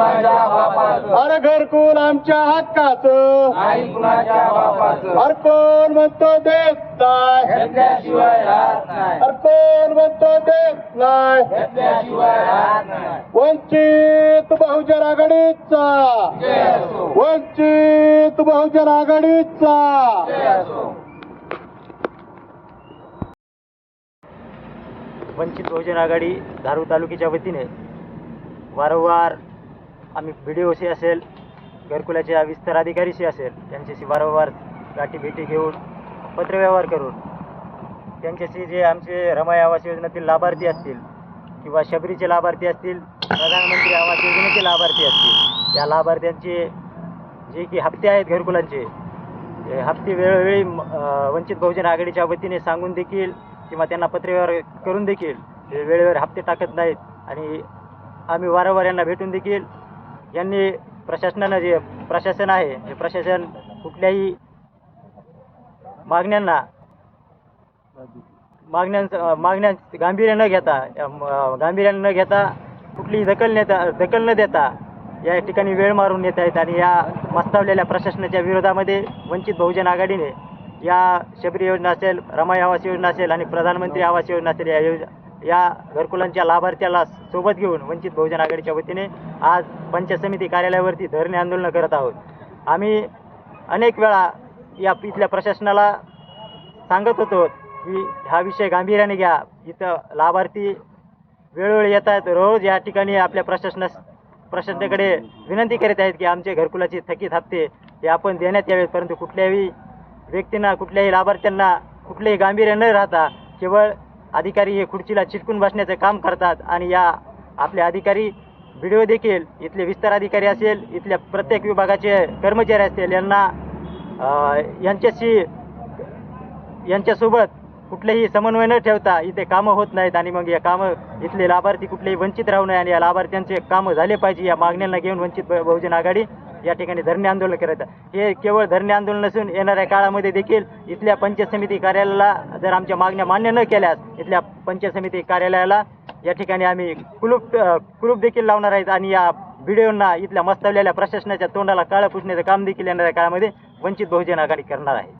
बापाचं? अरे घरकुल आमच्या हक्काचं. अरे कोण म्हणतो देत नाही. अरे कोण म्हणतो देत नाही. वंचित बहुजन आघाडीचा. जय असो. वंचित बहुजन आघाडीचा. जय असो. वंचित बहुजन आघाडी धारूर तालुक्याच्या वतीने वारंवार आम्ही बी डी ओशी असेल घरकुलाच्या विस्तार अधिकारीशी असेल त्यांच्याशी वारंवार गाठीभेटी घेऊन पत्रव्यवहार करून त्यांच्याशी जे आमचे रमाई आवास योजनेतील लाभार्थी असतील किंवा शबरीचे लाभार्थी असतील प्रधानमंत्री आवास योजनेचे लाभार्थी असतील त्या लाभार्थ्यांचे जे की हप्ते आहेत घरकुलांचे हे हप्ते वेळोवेळी वंचित बहुजन आघाडीच्या वतीने सांगून देखील किंवा त्यांना पत्रव्यवहार करून देखील वेळेवर हप्ते टाकत नाहीत आणि आम्ही वारंवार यांना भेटून देखील यांनी प्रशासनानं जे प्रशासन आहे हे प्रशासन कुठल्याही मागण्यांना मागण्यांचं मागण्या गांभीर्य न घेता अं, गांभीर्याने न घेता कुठलीही दखल नेता दखल न देता या ठिकाणी वेळ मारून येत आहेत आणि या मस्तावलेल्या प्रशासनाच्या विरोधामध्ये वंचित बहुजन आघाडीने या शबरी योजना असेल रमाई आवास योजना असेल आणि प्रधानमंत्री आवास योजना असेल या योजना या घरकुलांच्या लाभार्थ्याला सोबत घेऊन वंचित बहुजन आघाडीच्या वतीने आज पंचायत समिती कार्यालयावरती धरणे आंदोलन करत आहोत. आम्ही अनेक वेळा या इथल्या प्रशासनाला सांगत होतो की हा विषय गांभीर्याने घ्या. इथं लाभार्थी वेळोवेळी येत आहेत रोज या ठिकाणी आपल्या प्रशासनास प्रशासनाकडे विनंती करीत आहेत की आमचे घरकुलाचे थकीत हप्ते हे आपण देण्यात यावेत. परंतु कुठल्याही व्यक्तींना कुठल्याही लाभार्थ्यांना कुठलेही गांभीर्य न राहता केवळ अधिकारी हे खुर्चीला चिटकून बसण्याचं काम करतात आणि या आपले अधिकारी व्हिडिओ देखील इथले विस्तार अधिकारी असेल इथल्या प्रत्येक विभागाचे कर्मचारी असतील यांना यांच्याशी यांच्यासोबत कुठलेही समन्वय न ठेवता इथे कामं होत नाहीत आणि मग या कामं इथले लाभार्थी कुठलेही वंचित राहू नये आणि या लाभार्थ्यांचे कामं झाले पाहिजे या मागण्यांना घेऊन वंचित बहुजन आघाडी या ठिकाणी धरणे आंदोलन करायचं. हे केवळ धरणे आंदोलन नसून येणाऱ्या काळामध्ये देखील इथल्या पंचायत समिती कार्यालयाला जर आमच्या मागण्या मान्य न केल्यास इथल्या पंचायत समिती कार्यालयाला या ठिकाणी आम्ही कुलूप कुलूप देखील लावणार आहेत आणि या व्हिडिओंना इथल्या मस्तवलेल्या प्रशासनाच्या तोंडाला काळं पुसण्याचं काम देखील येणाऱ्या काळामध्ये वंचित बहुजन आघाडी करणार आहे.